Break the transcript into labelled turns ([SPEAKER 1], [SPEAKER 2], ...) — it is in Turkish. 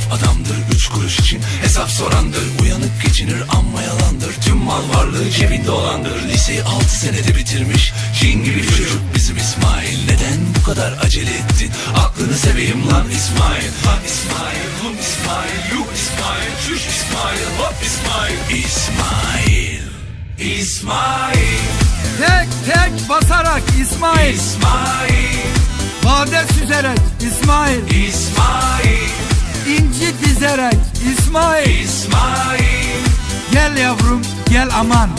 [SPEAKER 1] tuhaf adamdır Üç kuruş için. Hesap sorandır Uyanık geçinir amma yalandır. Tüm mal varlığı cebinde olandır. Liseyi altı senede bitirmiş. Cin gibi çocuk bizim İsmail. Neden bu kadar acele ettin? Aklını seveyim lan İsmail. Lan İsmail hum İsmail Yuh İsmail Çüş İsmail Hop İsmail. İsmail İsmail.
[SPEAKER 2] Tek tek basarak İsmail.
[SPEAKER 1] İsmail.
[SPEAKER 2] Bade süzerek İsmail.
[SPEAKER 1] İsmail
[SPEAKER 2] dizerek İsmail.
[SPEAKER 1] İsmail.
[SPEAKER 2] Gel yavrum gel aman